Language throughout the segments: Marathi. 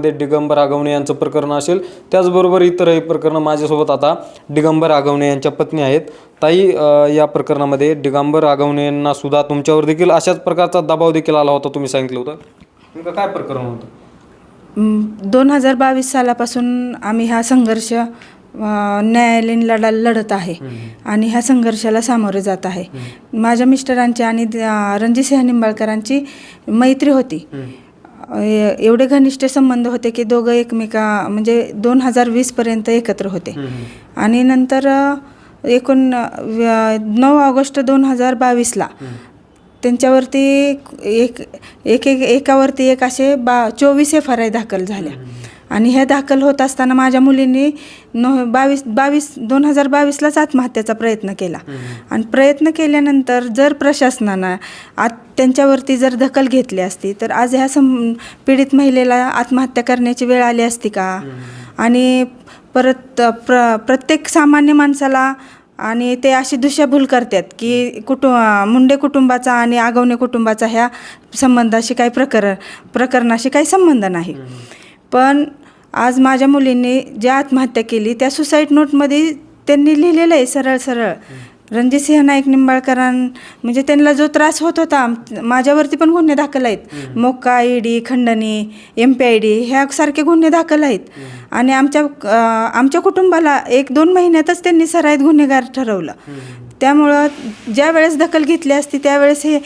मध्ये दिगंबर आगवणे यांचं प्रकरण असेल. त्याचबरोबर इतरही प्रकरणं माझ्यासोबत आता दिगंबर आगवणे यांच्या पत्नी आहेत. ताई अ, या प्रकरणामध्ये दिगंबर आगवणे यांना सुद्धा तुमच्यावर देखील अशाच प्रकारचा दबाव देखील आला होता तुम्ही सांगितलं होतं. नेमकं काय प्रकरण होतं? दोन हजार बावीस सालापासून आम्ही हा संघर्ष अ, न्यायालयीन लढा लढत आहे. आणि ह्या संघर्षाला सामोरे जात आहे. माझ्या मिस्टरांची आणि अ, रणजितसिंह निंबाळकरांची मैत्री होती. एवढे घनिष्ठ संबंध होते की दोघं एकमेका म्हणजे दोन हजार वीसपर्यंत एकत्र होते. आणि नंतर एकूण नऊ ऑगस्ट दोन हजार बावीसला त्यांच्यावरती एक एक एक एकावरती एक असे बा चोवीस एफ आर आय दाखल झाल्या. आणि ह्या दाखल होत असताना माझ्या मुलींनी नो बावीस बावीस दोन हजार बावीसलाच आत्महत्याचा प्रयत्न केला. आणि प्रयत्न केल्यानंतर जर प्रशासनानं आत त्यांच्यावरती जर दखल घेतली असती तर आज ह्या सम पीडित महिलेला आत्महत्या करण्याची वेळ आली असती का? आणि परत प्र प्रत्येक सामान्य माणसाला आणि ते अशी दिशाभूल करतात की कुटुं मुंडे कुटुंबाचा आणि आगवणे कुटुंबाचा ह्या संबंधाशी काही प्रकर प्रकरणाशी काही संबंध नाही. पण आज माझ्या मुलींनी ज्या आत्महत्या केली त्या सुसाईड नोटमध्ये त्यांनी लिहिलेलं आहे सरळ सरळ. रणजितसिंह नाईक निंबाळकरां म्हणजे त्यांना जो त्रास होत होता माझ्यावरती पण गुन्हे दाखल आहेत. मोक्का ईडी खंडणी एम पी आय डी ह्यासारखे गुन्हे दाखल आहेत. आणि आमच्या आमच्या कुटुंबाला एक दोन महिन्यातच त्यांनी सराईत गुन्हेगार ठरवलं. त्यामुळं ज्या वेळेस दखल घेतली असती त्यावेळेस हे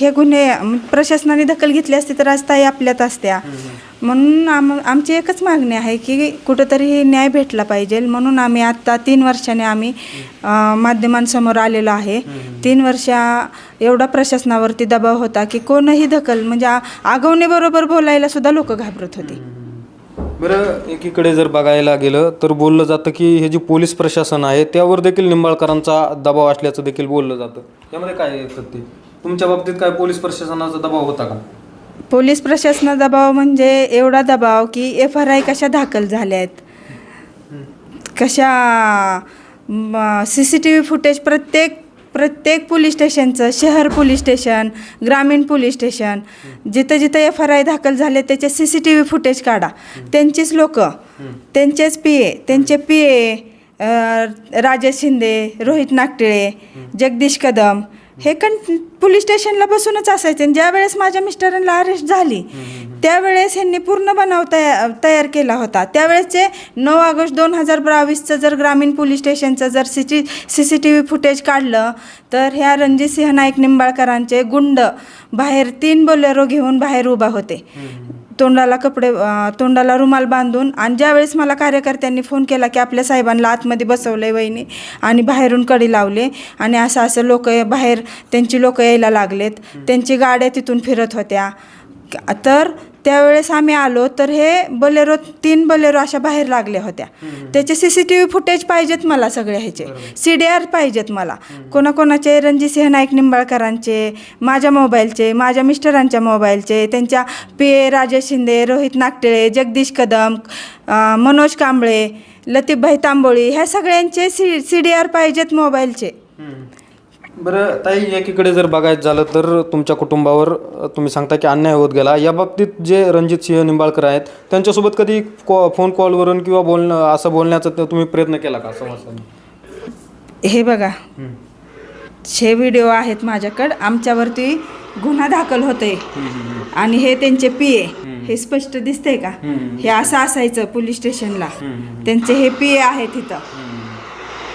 हे गुन्हे प्रशासनाने दखल घेतली असती तर आज ताई आपल्यात असत्या. म्हणून आम आमची एकच मागणी आहे की कुठंतरी न्याय भेटला पाहिजे. म्हणून आम्ही आत्ता तीन वर्षाने आम्ही माध्यमांसमोर आलेलो आहे. तीन वर्षा एवढा प्रशासनावरती दबाव होता की कोणही दखल म्हणजे आ- आगवणेबरोबर बोलायला सुद्धा लोक घाबरत होते. बरं एकीकडे जर बघायला गेलं तर बोललं जातं की हे जे पोलीस प्रशासन आहे त्यावर देखील निंबाळकरांचा दबाव असल्याचं देखील बोललं जातं. यामध्ये काय ते तुमच्या बाबतीत काय पोलीस प्रशासनाचा दबाव होता का? पोलीस प्रशासना दबाव म्हणजे एवढा दबाव की एफ आर आय कशा दाखल झाल्या आहेत कशा C C T V footage प्रत्येक प्रत्येक पोलीस स्टेशनचं शहर पोलीस स्टेशन ग्रामीण पोलीस स्टेशन जिथं जिथं एफ आर आय दाखल झाले त्याचे C C T V footage काढा. त्यांचीच लोकं त्यांचेच पी ए त्यांचे पी ए राजेश शिंदे रोहित नागटिळे जगदीश कदम हे कण पोलीस स्टेशनला बसूनच असायचे. ज्या वेळेस माझ्या मिस्टरांना अरेस्ट झाली त्यावेळेस ह्यांनी पूर्ण बनाव तयार तयार केला होता. त्यावेळेसचे नऊ ऑगस्ट दोन हजार बावीसचं जर ग्रामीण पोलीस स्टेशनचं जर C T C C T V footage काढलं तर ह्या रणजितसिंह नाईक निंबाळकरांचे गुंड बाहेर तीन बोलेरो घेऊन बाहेर उभा होते. तोंडाला कपडे तोंडाला रुमाल बांधून आणि ज्यावेळेस मला कार्यकर्त्यांनी फोन केला की आपल्या साहेबांना आतमध्ये बसवलंय वहिनी आणि बाहेरून कडी लावले आणि असं असं लोक बाहेर त्यांची लोक यायला लागलेत. त्यांची गाड्या तिथून फिरत होत्या. तर त्यावेळेस आम्ही आलो तर हे बलेरो तीन बलेरो अशा बाहेर लागल्या होत्या. त्याचे C C T V footage पाहिजेत मला सगळे ह्याचे. सी डी आर पाहिजेत मला. कोणाकोणाचे रणजितसिंह नाईक निंबाळकरांचे माझ्या मोबाईलचे माझ्या मिस्टरांच्या मोबाईलचे त्यांच्या पी ए राजेश शिंदे रोहित नागटिळे जगदीश कदम मनोज कांबळे लतीफभाई तांबोळी ह्या सगळ्यांचे सी सी डी आर पाहिजेत मोबाईलचे. बरं ताई एकीकडे जर बघायचं झालं तर तुमच्या कुटुंबावर तुम्ही सांगता की अन्याय होत गेला. या बाबतीत जे रणजित सिंह निंबाळकर आहेत त्यांच्यासोबत कधी कॉ फोन कॉलवरून किंवा बोलणं असं बोलण्याचा त- तुम्ही प्रयत्न केला का? समस्या हे बघा. हे व्हिडिओ आहेत माझ्याकडं आमच्यावरती गुन्हा दाखल होतोय. आणि हे त्यांचे पी ए हे स्पष्ट दिसतंय का? हे असं असायचं पोलीस स्टेशनला. त्यांचे हे पी ए आहेत इथं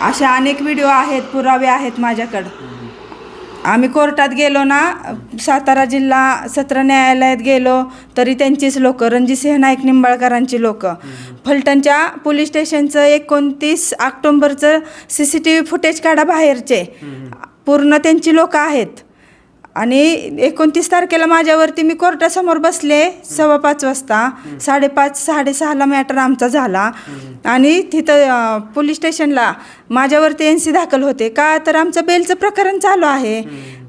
अशा अनेक व्हिडिओ आहेत पुरावे आहेत माझ्याकडं. आम्ही कोर्टात गेलो ना सातारा जिल्हा सत्र न्यायालयात गेलो तरी त्यांचीच लोक रणजितसिंह नाईक निंबाळकरांची लोक. फलटणच्या पोलीस स्टेशनचं एकोणतीस ऑक्टोंबरचं C C T V footage काढा बाहेरचे. पूर्ण त्यांची लोक आहेत. आणि एकोणतीस तारखेला माझ्यावरती मी कोर्टासमोर बसले सव्वा पाच वाजता. साडेपाच साडेसहाला मॅटर आमचा झाला. आणि तिथं पोलीस स्टेशनला माझ्यावरती एन सी दाखल होते. का तर आमचं बेलचं प्रकरण चालू आहे.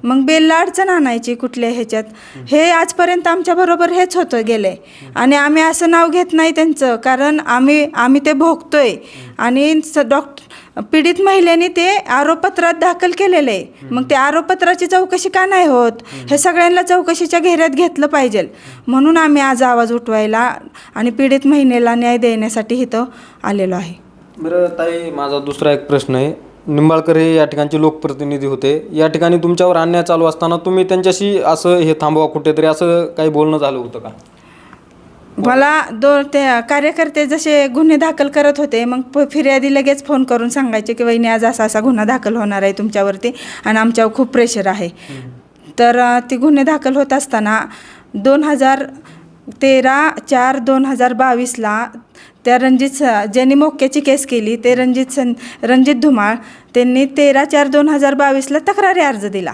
मग बेलला अडचण आणायची कुठल्या ह्याच्यात. हे आजपर्यंत आमच्याबरोबर हेच होतं गेले. आणि आम्ही असं नाव घेत नाही त्यांचं. कारण आम्ही आम्ही ते भोगतोय. आणि स डॉक्टर पीडित महिलेने ते आरोपपत्रात दाखल केलेलं. आहे मग ते आरोपपत्राची चौकशी का नाही होत? हे सगळ्यांना चौकशीच्या घेऱ्यात घेतलं पाहिजे. म्हणून आम्ही आज आवाज उठवायला आणि पीडित महिलेला न्याय देण्यासाठी इथं आलेलो आहे. बरं ताई माझा दुसरा एक प्रश्न आहे. निंबाळकर हे या ठिकाणचे लोकप्रतिनिधी होते. या ठिकाणी तुमच्यावर अन्याय चालू असताना तुम्ही त्यांच्याशी असं हे थांबवा कुठेतरी असं काही बोलणं झालं होतं का? मला दो ते कार्यकर्ते जसे गुन्हे दाखल करत होते मग प- फिर्यादी लगेच फोन करून सांगायचे की वहिनी आज असा असा गुन्हा दाखल होणार आहे तुमच्यावरती आणि आमच्यावर खूप प्रेशर आहे. तर ती गुन्हे दाखल होत असताना दोन हजार तेरा चार दोन हजार बावीसला त्या रणजित स- ज्यांनी मोक्याची केस केली ते रणजित सन रणजित धुमाळ त्यांनी तेरा चार दोन हजार बावीसला तक्रारी अर्ज दिला.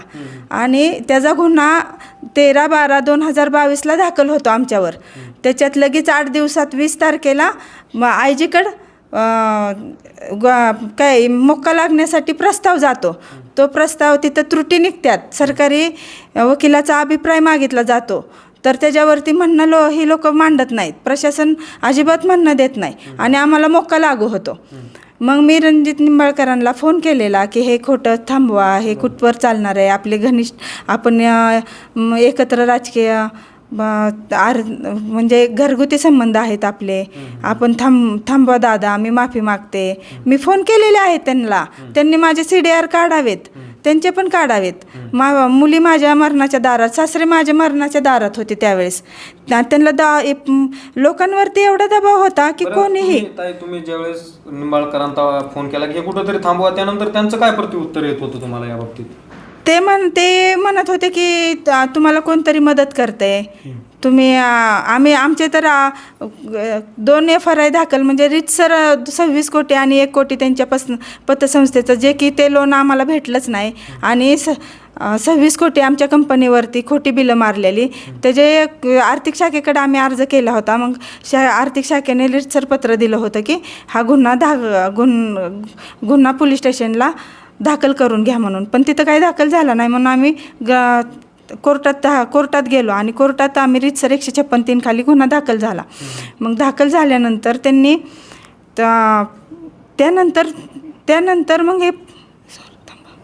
आणि त्याचा गुन्हा तेरा बारा दोन हजार बावीसला दाखल होतो आमच्यावर. त्याच्यात लगेच आठ दिवसात वीस तारखेला मग आय जीकडं काय मोक्का लागण्यासाठी प्रस्ताव जातो. तो प्रस्ताव तिथं त्रुटी निघतात सरकारी वकिलाचा अभिप्राय मागितला जातो. तर त्याच्यावरती म्हणणं लो ही लोक मांडत नाहीत. प्रशासन अजिबात म्हणणं देत नाही. आणि आम्हाला मोक्का लागू होतो. मग मी रणजित निंबाळकरांना फोन केलेला की हे खोटं थांबवा हे कुठवर चालणार आहे? आपले घनिष्ठ आपण एकत्र राजकीय आर म्हणजे घरगुती संबंध आहेत आपले. आपण थांब थांबवा दादा मी माफी मागते. मी फोन केलेले आहेत त्यांना. त्यांनी माझे सी डी आर काढावेत. त्यांचे पण काढावेत. मा मुली माझ्या मरणाच्या दारात सासरे माझ्या मरणाच्या दारात होते त्यावेळेस. त्या- त्यांना दा लोकांवरती एवढा दबाव होता की कोणीही तुम्ही- ज्यावेळेस निंबाळकरांचा फोन केला की कुठंतरी थांबवा त्यानंतर त्यांचं काय प्रत्युत्तर येत होतं तुम्हाला या बाबतीत? ते म्हण ते म्हणत होते की त- तुम्हाला कोणतरी मदत करते. तुम्ही आ, आम्ही आमचे तर आ, ग- दोन एफ आर आय दाखल म्हणजे रितसर सव्वीस कोटी आणि एक कोटी त्यांच्या पस पतसंस्थेचं जे की ते लोन आम्हाला भेटलंच नाही. आणि स अ, सव्वीस कोटी आमच्या कंपनीवरती खोटी बिलं मारलेली. त्याचे एक आर्थिक शाखेकडे आम्ही अर्ज केला होता मग शा आर्थिक शाखेने रितसर पत्र दिलं होतं की हा गुन्हा दा गुन गुन्हा पोलीस स्टेशनला दाखल करून घ्या म्हणून. पण तिथं काही दाखल झाला नाही म्हणून आम्ही ग कोर्टात कोर्टात गेलो आणि कोर्टात आम्ही रितसर एकशे छप्पन तीन खाली गुन्हा दाखल झाला. मग दाखल झाल्यानंतर त्यांनी त्यानंतर त्यानंतर मग हे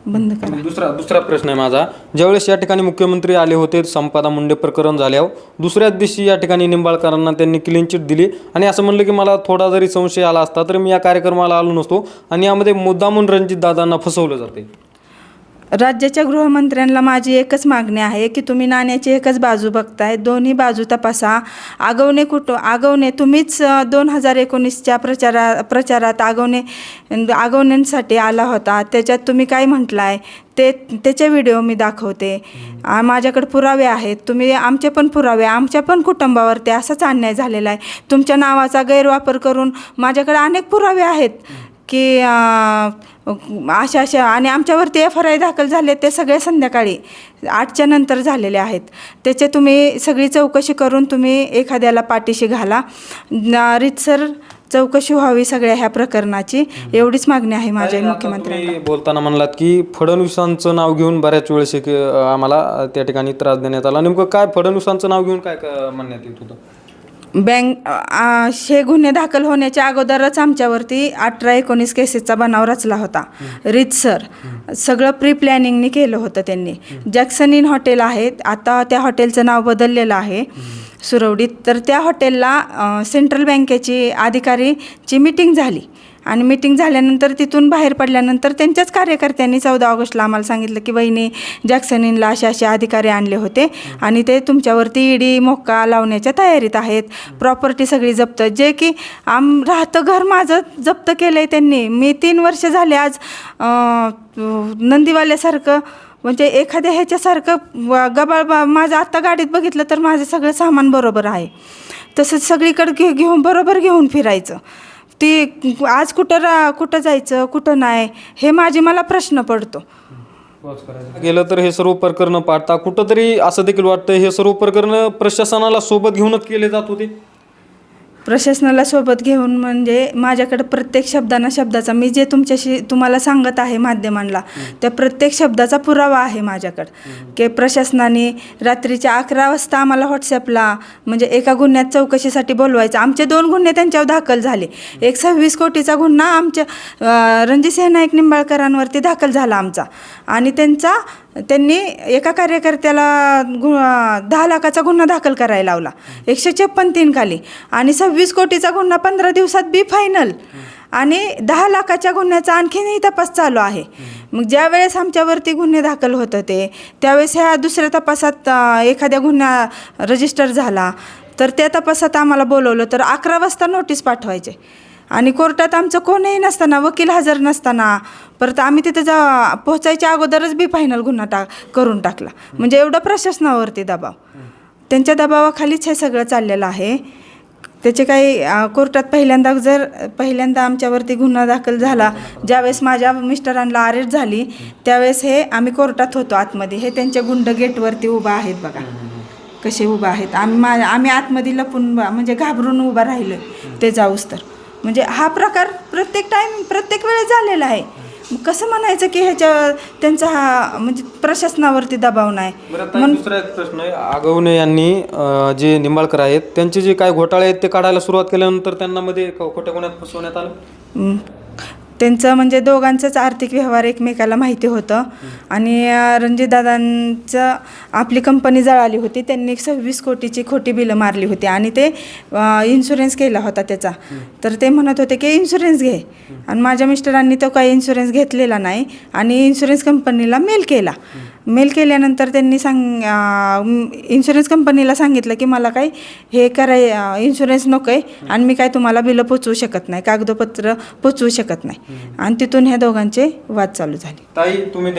बंद करा. दुसरा दुसरा प्रश्न आहे माझा. ज्यावेळेस या ठिकाणी मुख्यमंत्री आले होते संपादा मुंडे प्रकरण झाल्यावर दुसऱ्याच दिवशी या ठिकाणी निंबाळकरांना त्यांनी क्लीन चिट दिली. आणि असं म्हणलं की मला थोडा जरी संशय आला असता तर मी या कार्यक्रमाला आलो नसतो. आणि यामध्ये मुद्दामून रणजित दादांना फसवलं जाते राज्याच्या गृहमंत्र्यांना माझी एकच मागणी आहे की तुम्ही नाण्याची एकच बाजू बघताय दोन्ही बाजू तपासा. आगवणे कुटु आगवणे तुम्हीच दोन हजार एकोणीसच्या प्रचारा प्रचारात आगवणे आगवण्यांसाठी आला होता. त्याच्यात तुम्ही काय म्हटलाय? ते त्याचे व्हिडिओ मी दाखवते. माझ्याकडे पुरावे आहेत. तुम्ही आमचे पण पुरावे आमच्या पण कुटुंबावरती असाच अन्याय झालेला आहे. तुमच्या नावाचा गैरवापर करून माझ्याकडे अनेक पुरावे आहेत. की अशा अशा आणि आमच्यावरती एफ आर आय दाखल झाले ते सगळे संध्याकाळी आठच्या नंतर झालेले आहेत. त्याचे तुम्ही सगळी चौकशी करून तुम्ही एखाद्याला पाठीशी घाला. रीतसर चौकशी व्हावी सगळ्या ह्या प्रकरणाची. एवढीच मागणी आहे माझ्या मुख्यमंत्र्यांना. तुम्ही बोलताना म्हणलात की फडणवीसांचं नाव घेऊन बऱ्याच वेळेस आम्हाला त्या ठिकाणी त्रास देण्यात आला. नेमकं काय फडणवीसांचं नाव घेऊन काय म्हणण्यात येत होतं? बँक हे गुन्हे दाखल होण्याच्या अगोदरच आमच्यावरती अठरा एकोणीस केसेसचा बनाव रचला होता. रितसर सगळं प्री प्लॅनिंगनी केलं होतं त्यांनी. जॅक्सन इन हॉटेल आहे आता त्या हॉटेलचं नाव बदललेलं आहे. सुरवडीत. तर त्या हॉटेलला सेंट्रल बँकेची अधिकारीची मिटिंग झाली. आणि मिटिंग झाल्यानंतर तिथून बाहेर पडल्यानंतर त्यांच्याच कार्यकर्त्यांनी चौदा ऑगस्टला आम्हाला सांगितलं की वहिनी जॅक्सनिनला असे असे अधिकारी आणले होते आणि ते तुमच्यावरती ईडी मोक्का लावण्याच्या तयारीत आहेत. प्रॉपर्टी सगळी जप्त. जे की आम राहतं घर माझं जप्त केलं आहे त्यांनी. मी तीन वर्ष झाले आज नंदीवाल्यासारखं म्हणजे एखाद्या ह्याच्यासारखं गबाळ बा माझं आत्ता गाडीत बघितलं तर माझं सगळं सामान बरोबर आहे. तसंच सगळीकडे घे घेऊन बरोबर घेऊन फिरायचं. ती आज कुठं रा कुठं जायचं कुठं नाही हे माझी मला प्रश्न पडतो. गेलं तर हे सर्व प्रकरणं पाडता. कुठंतरी असं देखील वाटतं हे सर्व प्रकरणं प्रशासनाला सोबत घेऊनच केले जात होते. प्रशासनाला सोबत घेऊन म्हणजे माझ्याकडे प्रत्येक शब्दाना शब्दाचा मी जे तुमच्याशी तुम्हाला सांगत आहे माध्यमांना त्या प्रत्येक शब्दाचा पुरावा आहे माझ्याकडं. की प्रशासनाने रात्रीच्या अकरा वाजता आम्हाला व्हॉट्सॲपला म्हणजे एका गुन्ह्यात चौकशीसाठी बोलवायचं. आमचे दोन गुन्हे त्यांच्यावर दाखल झाले. एक सव्वीस कोटीचा गुन्हा आमच्या रणजितसिंह नाईक निंबाळकरांवरती दाखल झाला आमचा. आणि त्यांचा त्यांनी एका कार्यकर्त्याला गु दहा लाखाचा गुन्हा दाखल करायला लावला. एकशे छप्पन तीन खाली. आणि सव्वीस कोटीचा गुन्हा पंधरा दिवसात बी फायनल आणि दहा लाखाच्या गुन्ह्याचा आणखीनही तपास चालू आहे. मग ज्या वेळेस आमच्यावरती गुन्हे दाखल होत होते त्यावेळेस ह्या दुसऱ्या तपासात एखाद्या गुन्हा रजिस्टर झाला तर त्या तपासात आम्हाला बोलवलं तर अकरा वाजता नोटीस पाठवायचे. आणि कोर्टात आमचं कोणीही नसताना वकील हजर नसताना परत आम्ही तिथे जा पोहोचायच्या अगोदरच बी फायनल गुन्हा टा करून टाकला. म्हणजे एवढं प्रशासनावरती दबाव. त्यांच्या दबावाखालीच हे सगळं चाललेलं आहे. त्याचे काही कोर्टात पहिल्यांदा जर पहिल्यांदा आमच्यावरती गुन्हा दाखल झाला ज्यावेळेस माझ्या मिस्टरांना अरेस्ट झाली त्यावेळेस हे आम्ही कोर्टात होतो आतमध्ये. हे त्यांच्या गुंड गेटवरती उभा आहेत बघा. कसे उभा आहेत. आम्ही मा आम्ही आतमध्ये लपून बा- म्हणजे घाबरून उभा राहिलो ते जाऊस तर. म्हणजे हा प्रकार प्रत्येक टाईम प्रत्येक वेळेस झालेला आहे. कसं म्हणायचं की ह्याच्या त्यांचा हा म्हणजे प्रशासनावरती दबाव नाही. दुसरा एक प्रश्न आहे. आगवणे यांनी अं, जे निंबाळकर आहेत त्यांचे जे काय घोटाळे आहेत ते काढायला सुरुवात केल्यानंतर त्यांना मध्ये ख- खोट्या गुन्ह्यात फसवण्यात आलं. त्यांचं म्हणजे दोघांचंच आर्थिक व्यवहार एकमेकाला माहिती होतं. आणि रणजितदादांचं आपली कंपनी जळाली होती त्यांनी सव्वीस कोटीची खोटी बिलं मारली होती आणि ते इन्शुरन्स केला होता त्याचा. तर ते म्हणत होते की इन्शुरन्स घे. आणि माझ्या मिस्टरांनी तो काही इन्शुरन्स घेतलेला नाही आणि इन्शुरन्स कंपनीला मेल केला. मेल केल्यानंतर त्यांनी सांग इन्शुरन्स कंपनीला सांगितलं की मला काही हे कराय इन्शुरन्स नको आहे आणि मी काय तुम्हाला बिलं पोचवू शकत नाही कागदपत्र पोचवू शकत नाही. आणि तिथून ह्या दोघांचे वाद चालू झाले. ताई तुम्ही